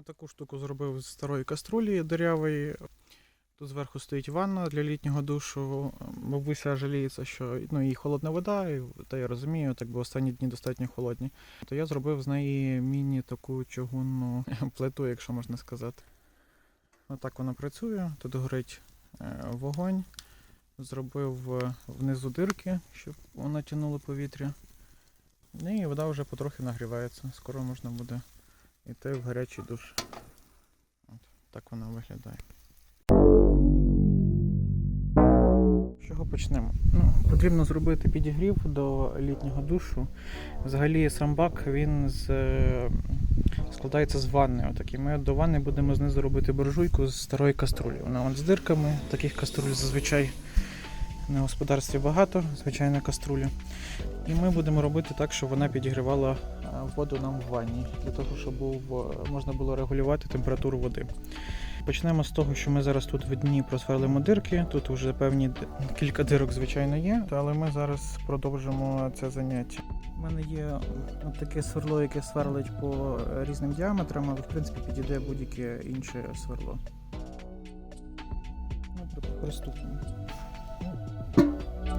Отаку штуку зробив з старої каструлі дирявої. Тут зверху стоїть ванна для літнього душу. Бабуся жаліється, що ну, і холодна вода, і, та я розумію, так би останні дні достатньо холодні. То я зробив з неї міні таку чугунну плиту, якщо можна сказати. Отак вона працює. Тут горить е, вогонь. Зробив е, внизу дирки, щоб вона тягнула повітря. Ну, І вода вже потрохи нагрівається. Скоро можна буде йти в гарячий душ. От, так вона виглядає. Чого почнемо? Ну, потрібно зробити підігрів до літнього душу. Взагалі сам бак він з, е, складається з ванни. Отак. І ми до ванни будемо знизу робити буржуйку з старої каструлі. Вона вон з дирками, таких каструль зазвичай на господарстві багато, звичайна каструля. І ми будемо робити так, щоб вона підігрівала е, воду нам в ванні, для того, щоб був, е, можна було регулювати температуру води. Почнемо з того, що ми зараз тут в дні просверлимо дирки. Тут вже певні кілька дирок, звичайно, є, але ми зараз продовжимо це заняття. У мене є таке сверло, яке сверлить по різним діаметрам, але в принципі підійде будь-яке інше сверло. Ну, приступимо.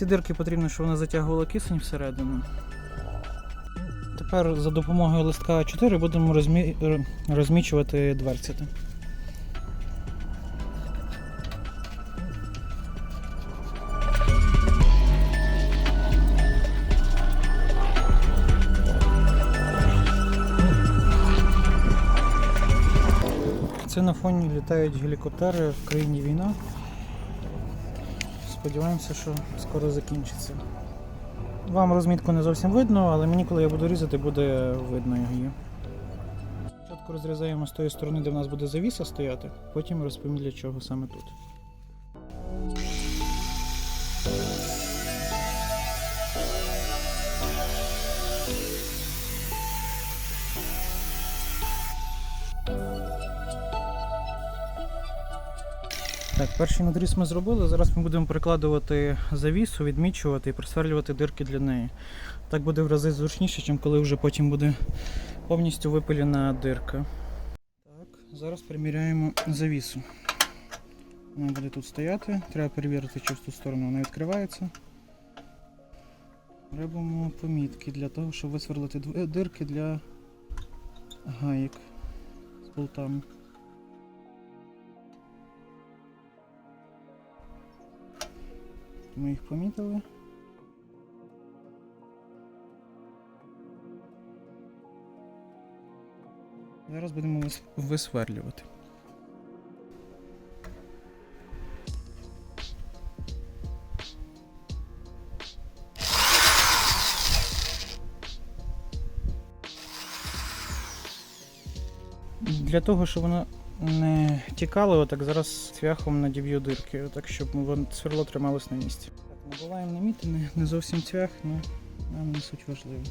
Ці дирки потрібно, щоб вона затягувала кисень всередину. Тепер за допомогою листка А4 будемо розмі... розмічувати дверцяти. Це на фоні літають гелікоптери в країні війна. Сподіваємося, що скоро закінчиться. Вам розмітку не зовсім видно, але мені, коли я буду різати, буде видно її. Спочатку розрізаємо з тої сторони, де в нас буде завіса стояти, потім розповім для чого саме тут. Так, перший надріз ми зробили. Зараз ми будемо прикладувати завісу, відмічувати і просверлювати дирки для неї. Так буде в рази зручніше, ніж коли вже потім буде повністю випилена дирка. Так, зараз приміряємо завісу. Вона буде тут стояти. Треба перевірити, чи в ту сторону вона відкривається. Робимо помітки для того, щоб висверлити дирки для гаєк з болтами. Ми їх помітили. Зараз будемо вис- висверлювати. Для того, щоб воно не тікали, отак зараз цвяхом надіб'ю дирки, так щоб сверло трималось на місці. Так, набуваємо намітини, не зовсім цвях, але нам не суть важливо.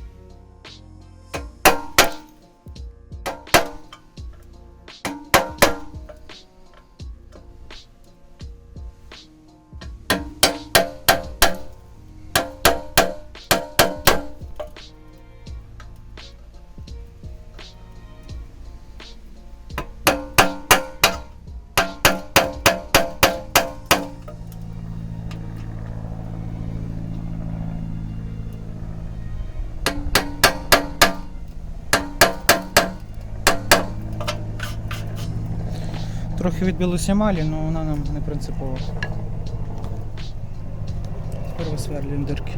Трохи відбилося емалі, але вона нам не принципова. Тепер висверлюємо дирки.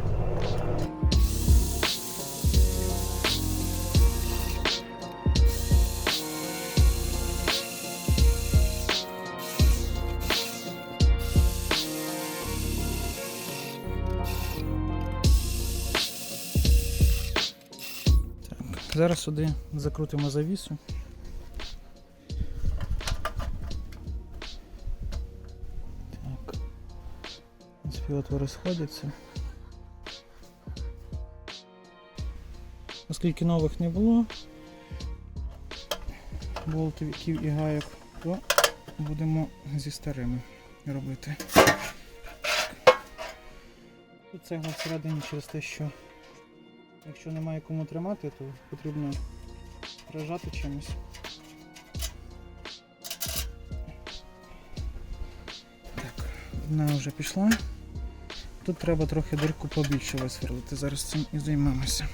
Зараз сюди закрутимо завісу. Такі отвори сходяться. Оскільки нових не було, болтиків і гайок, то будемо зі старими робити. Тут цегла всередині через те, що якщо немає кому тримати, то потрібно прижати чимось. Так, одна вже пішла. Тут треба трохи дирку побільше висверлити. Зараз цим і займемося.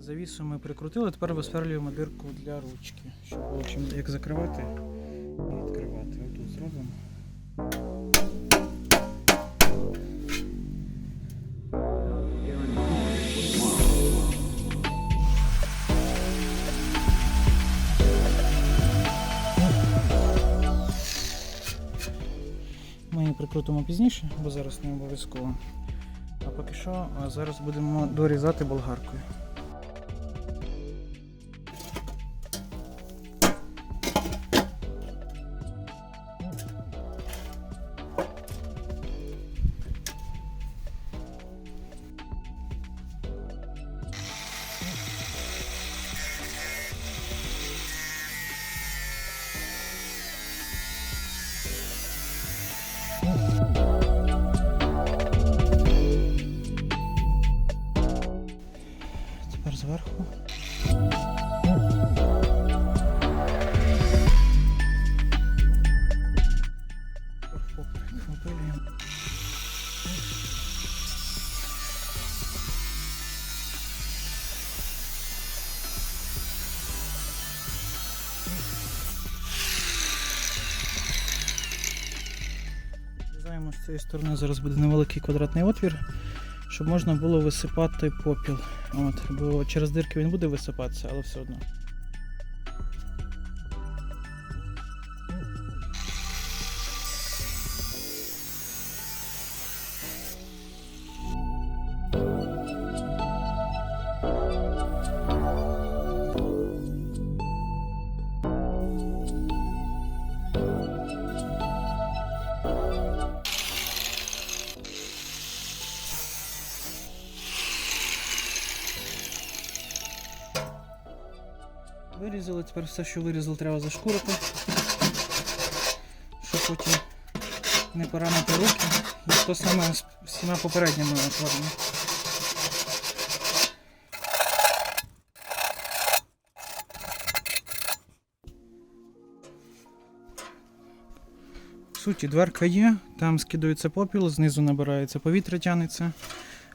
Завісу ми прикрутили, тепер висверлюємо дирку для ручки, щоб було чим як закривати і відкривати. Отут зробимо. Прикрутимо пізніше, бо зараз не обов'язково. А поки що зараз будемо дорізати болгаркою. Зверху. З цієї сторони, зараз буде невеликий квадратний отвір, щоб можна було висипати попіл. От, бо через дирки він буде висипатися, але все одно. Вирізали, тепер все, що вирізали, треба зашкурити, щоб потім не поранити руки. І то саме з всіма попередніми отворами. В суті, дверка є, там скидується попіл, знизу набирається повітря, тянеться.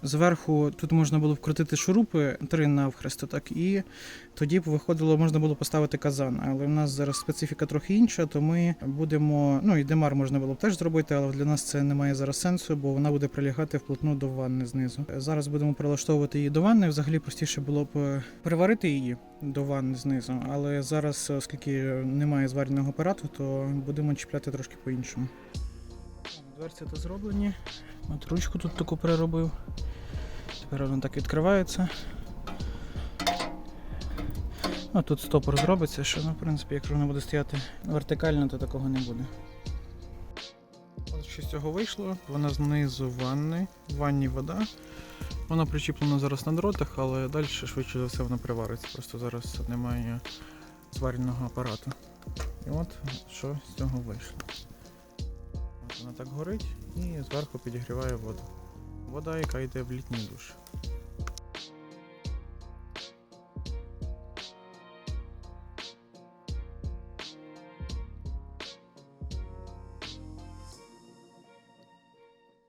Зверху тут можна було вкрутити шурупи три навхрест, так і тоді виходило, можна було поставити казан. Але в нас зараз специфіка трохи інша, то ми будемо. Ну і демар можна було б теж зробити, але для нас це не має зараз сенсу, бо вона буде прилягати вплотну до ванни знизу. Зараз будемо прилаштовувати її до ванни. Взагалі простіше було б приварити її до ванни знизу. Але зараз, оскільки немає зварювального апарату, то будемо чіпляти трошки по-іншому. Дверці то зроблені. От ручку тут таку переробив. Тепер воно так відкривається. Ну, тут стопор зробиться, що, ну, в принципі, якщо воно буде стояти вертикально, то такого не буде. От що з цього вийшло. Вона знизу ванни, в ванні вода. Вона причіплена зараз на дротах, але далі швидше за все вона привариться. Просто зараз немає зварювального апарату. І от що з цього вийшло. Вона так горить і зверху підігріває воду. Вода, яка йде в літній душ.